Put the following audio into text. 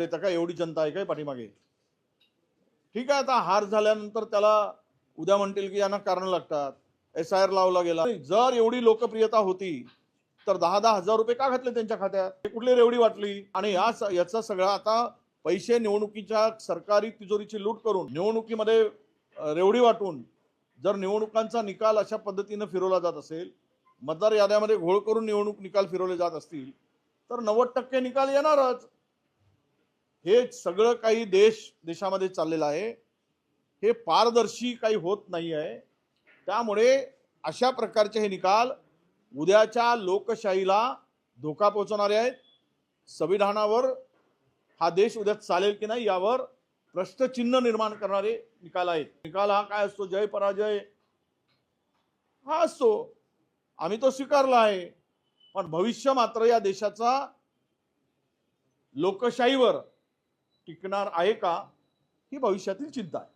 देतं का एवढी जनता आहे काय पाठीमागे? ठीक आहे आता हार झाल्यानंतर त्याला उद्या म्हणतील की यांना कारण लागतात. एस आय आर लावला गेला. जर एवढी लोकप्रियता होती तर दहा दहा हजार रुपये का घातले त्यांच्या खात्यात? कुठली रेवडी वाटली? आणि या याचा सगळा आता पैसे निवडणुकीच्या सरकारी तिजोरीची लूट करून निवडणुकीमध्ये रेवडी वाटून जर निवडणुकांचा निकाल अशा पद्धतीनं फिरवला जात असेल मतदार याद्यामध्ये घोळ करून निवडणूक निकाल फिरवले जात असतील तर नव्वद टक्के निकाल येणारच. हे सगळं काही देश देशामध्ये चाललेलं आहे. हे पारदर्शी काही होत नाही आहे. त्यामुळे अशा प्रकारचे हे निकाल उद्याच्या लोकशाहीला धोका पोहोचवणारे आहेत. संविधानावर हा देश उद्या चालेल की नाही यावर प्रश्नचिन्ह निर्माण करणारे निकाल आहेत. निकाल हा काय असतो? जय पराजय. हा असतो. आम्ही तो स्वीकारला आहे. पण भविष्य मात्र या देशाचा लोकशाहीवर टिकणार आहे का? ही भविष्यातील चिंता आहे.